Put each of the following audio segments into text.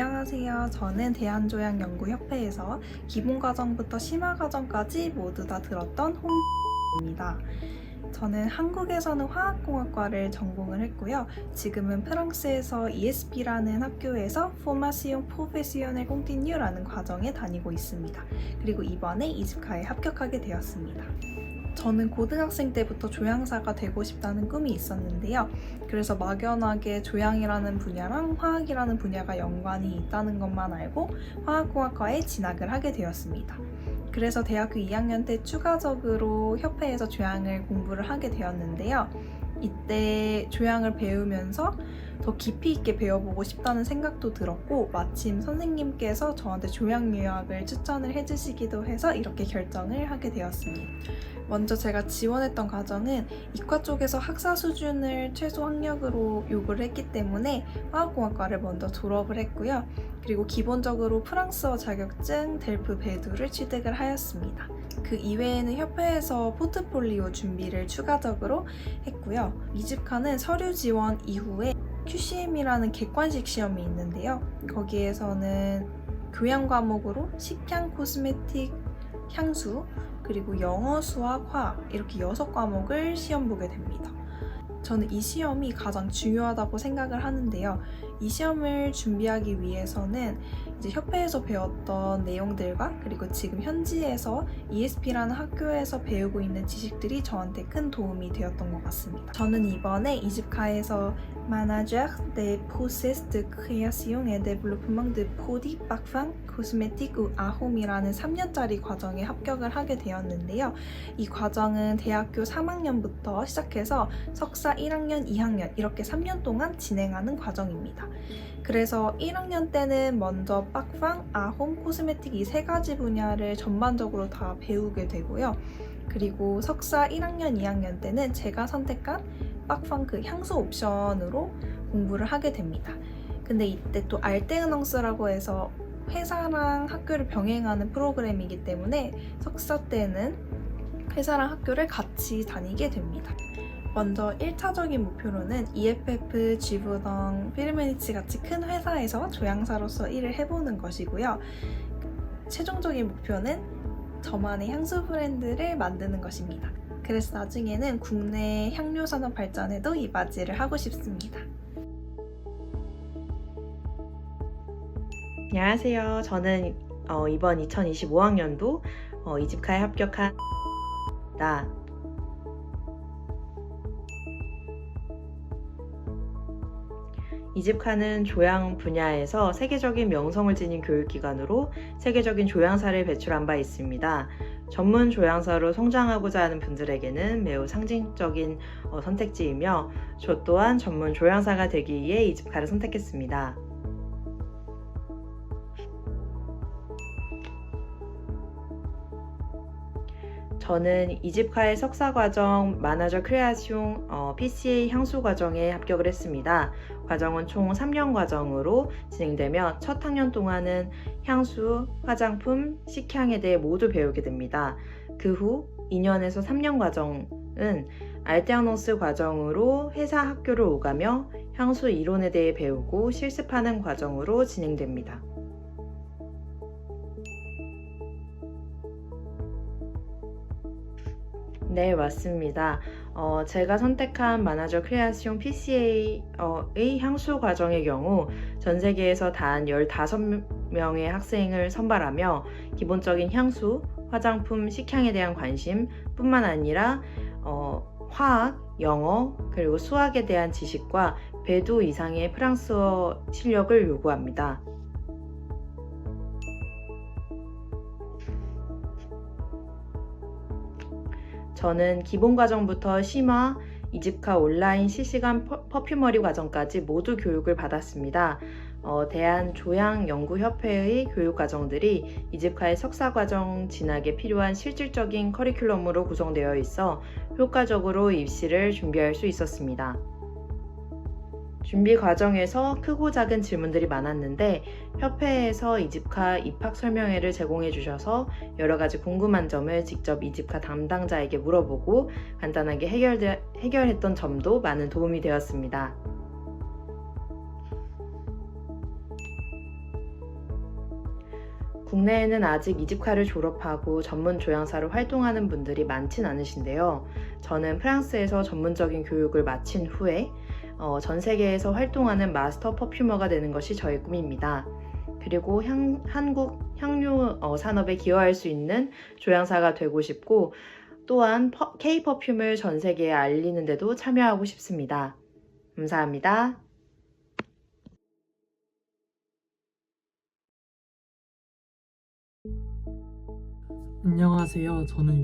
안녕하세요. 저는 대한조약연구협회에서 기본과정부터 심화과정까지 모두 다 들었던 홍입니다. 저는 한국에서는 화학공학과를 전공을 했고요. 지금은 프랑스에서 ESP라는 학교에서 Formation Professionnelle Continue라는 과정에 다니고 있습니다. 그리고 이번에 이즈카에 합격하게 되었습니다. 저는 고등학생 때부터 조향사가 되고 싶다는 꿈이 있었는데요. 그래서 막연하게 조향이라는 분야랑 화학이라는 분야가 연관이 있다는 것만 알고 화학공학과에 진학을 하게 되었습니다. 그래서 대학교 2학년 때 추가적으로 협회에서 조향을 공부를 하게 되었는데요. 이때 조향을 배우면서 더 깊이 있게 배워보고 싶다는 생각도 들었고 마침 선생님께서 저한테 조향 유학을 추천을 해주시기도 해서 이렇게 결정을 하게 되었습니다. 먼저 제가 지원했던 과정은 이과 쪽에서 학사 수준을 최소 학력으로 요구를 했기 때문에 화학공학과를 먼저 졸업을 했고요. 그리고 기본적으로 프랑스어 자격증 델프 베두를 취득을 하였습니다. 그 이외에는 협회에서 포트폴리오 준비를 추가적으로 했고요. 이집카는 서류 지원 이후에 QCM이라는 객관식 시험이 있는데요. 거기에서는 교양 과목으로 식향, 코스메틱, 향수, 그리고 영어, 수학, 화학 이렇게 여섯 과목을 시험 보게 됩니다. 저는 이 시험이 가장 중요하다고 생각을 하는데요. 이 시험을 준비하기 위해서는 이제 협회에서 배웠던 내용들과 그리고 지금 현지에서 ESP라는 학교에서 배우고 있는 지식들이 저한테 큰 도움이 되었던 것 같습니다. 저는 이번에 이집카에서 Manager des process de création et développement de produits parfums, cosmétiques ou arômes 이라는 3년짜리 과정에 합격을 하게 되었는데요. 이 과정은 대학교 3학년부터 시작해서 석사 1학년, 2학년 이렇게 3년 동안 진행하는 과정입니다. 그래서 1학년 때는 먼저 빡팡, 아홈, 코스메틱 이 세 가지 분야를 전반적으로 다 배우게 되고요. 그리고 석사 1학년, 2학년 때는 제가 선택한 빡팡 그 향수 옵션으로 공부를 하게 됩니다. 근데 이때 또 알테그넘스라고 해서 회사랑 학교를 병행하는 프로그램이기 때문에 석사 때는 회사랑 학교를 같이 다니게 됩니다. 먼저 1차적인 목표로는 EFF, 지브덩, 필르메니츠 같이 큰 회사에서 조향사로서 일을 해보는 것이고요. 최종적인 목표는 저만의 향수 브랜드를 만드는 것입니다. 그래서 나중에는 국내 향료 산업 발전에도 이바지를 하고 싶습니다. 안녕하세요. 저는 어, 이번 2025학년도 어, 이집카에 합격한 나 이집카는 조향 분야에서 세계적인 명성을 지닌 교육기관으로 세계적인 조향사를 배출한 바 있습니다. 전문 조향사로 성장하고자 하는 분들에게는 매우 상징적인 어, 선택지이며 저 또한 전문 조향사가 되기 위해 이집카를 선택했습니다. 저는 이집카의 석사과정 마나저 크레아시옹 어, PCA 향수 과정에 합격을 했습니다. 과정은 총 3년 과정으로 진행되며 첫 학년 동안은 향수, 화장품, 식향에 대해 모두 배우게 됩니다. 그 후 2년에서 3년 과정은 알테아노스 과정으로 회사 학교를 오가며 향수 이론에 대해 배우고 실습하는 과정으로 진행됩니다. 네, 맞습니다. 어, 제가 선택한 마나저 크레아시온 PCA의 향수 과정의 경우 전 세계에서 단 15명의 학생을 선발하며 기본적인 향수, 화장품, 식향에 대한 관심 뿐만 아니라 어, 화학, 영어, 그리고 수학에 대한 지식과 배두 이상의 프랑스어 실력을 요구합니다. 저는 기본 과정부터 심화, 이집카 온라인 실시간 퍼, 퍼퓸머리 과정까지 모두 교육을 받았습니다. 어, 대한조향연구협회의 교육 과정들이 이집카의 석사 과정 진학에 필요한 실질적인 커리큘럼으로 구성되어 있어 효과적으로 입시를 준비할 수 있었습니다. 준비 과정에서 크고 작은 질문들이 많았는데 협회에서 이집카 입학 설명회를 제공해 주셔서 여러 가지 궁금한 점을 직접 이집카 담당자에게 물어보고 간단하게 해결, 해결했던 점도 많은 도움이 되었습니다. 국내에는 아직 이집카를 졸업하고 전문 조향사로 활동하는 분들이 많진 않으신데요. 저는 프랑스에서 전문적인 교육을 마친 후에 어, 전 세계에서 활동하는 마스터 퍼퓸머가 되는 것이 저의 꿈입니다. 그리고 향- 한국 향료 어, 산업에 기여할 수 있는 조향사가 되고 싶고 또한 K 퍼퓸을 전 세계에 알리는 데도 참여하고 싶습니다. 감사합니다. 안녕하세요. 저는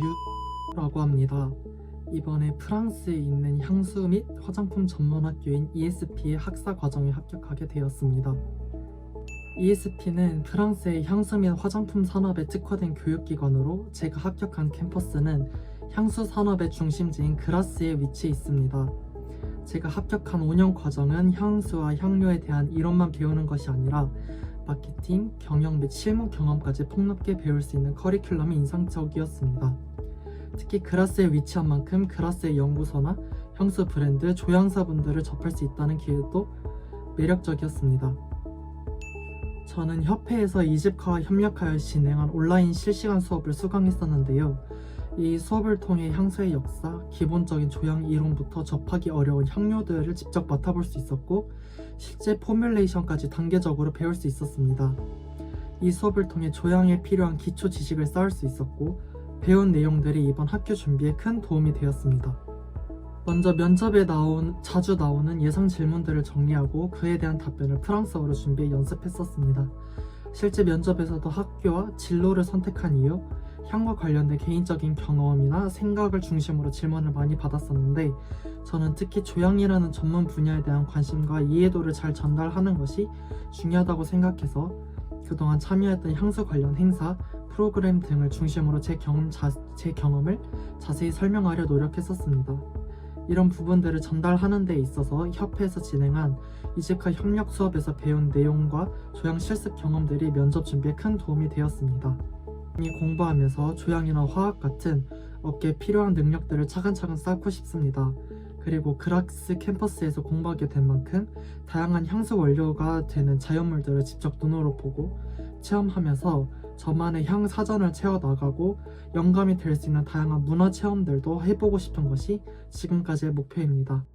유라고 합니다. 이번에 프랑스에 있는 향수 및 화장품 전문 학교인 ESP의 학사 과정에 합격하게 되었습니다. ESP는 프랑스의 향수 및 화장품 산업에 특화된 교육기관으로 제가 합격한 캠퍼스는 향수 산업의 중심지인 그라스에 위치해 있습니다. 제가 합격한 5년 과정은 향수와 향료에 대한 이론만 배우는 것이 아니라 마케팅, 경영 및 실무 경험까지 폭넓게 배울 수 있는 커리큘럼이 인상적이었습니다. 특히 그라스에 위치한 만큼 그라스의 연구소나 향수 브랜드, 조향사분들을 접할 수 있다는 기회도 매력적이었습니다. 저는 협회에서 이집카와 협력하여 진행한 온라인 실시간 수업을 수강했었는데요. 이 수업을 통해 향수의 역사, 기본적인 조향 이론부터 접하기 어려운 향료들을 직접 맡아볼 수 있었고 실제 포뮬레이션까지 단계적으로 배울 수 있었습니다. 이 수업을 통해 조향에 필요한 기초 지식을 쌓을 수 있었고 배운 내용들이 이번 학교 준비에 큰 도움이 되었습니다. 먼저 면접에 나온 자주 나오는 예상 질문들을 정리하고 그에 대한 답변을 프랑스어로 준비해 연습했었습니다. 실제 면접에서도 학교와 진로를 선택한 이유, 향과 관련된 개인적인 경험이나 생각을 중심으로 질문을 많이 받았었는데 저는 특히 조향이라는 전문 분야에 대한 관심과 이해도를 잘 전달하는 것이 중요하다고 생각해서 그동안 참여했던 향수 관련 행사, 프로그램 등을 중심으로 제, 경험 자, 제 경험을 자세히 설명하려 노력했었습니다. 이런 부분들을 전달하는 데 있어서 협회에서 진행한 이집카 협력 수업에서 배운 내용과 조향 실습 경험들이 면접 준비에 큰 도움이 되었습니다. 이 공부하면서 조향이나 화학 같은 업계에 필요한 능력들을 차근차근 쌓고 싶습니다. 그리고 그락스 캠퍼스에서 공부하게 된 만큼 다양한 향수 원료가 되는 자연물들을 직접 눈으로 보고 체험하면서 저만의 향 사전을 채워 나가고 영감이 될 수 있는 다양한 문화 체험들도 해보고 싶은 것이 지금까지의 목표입니다.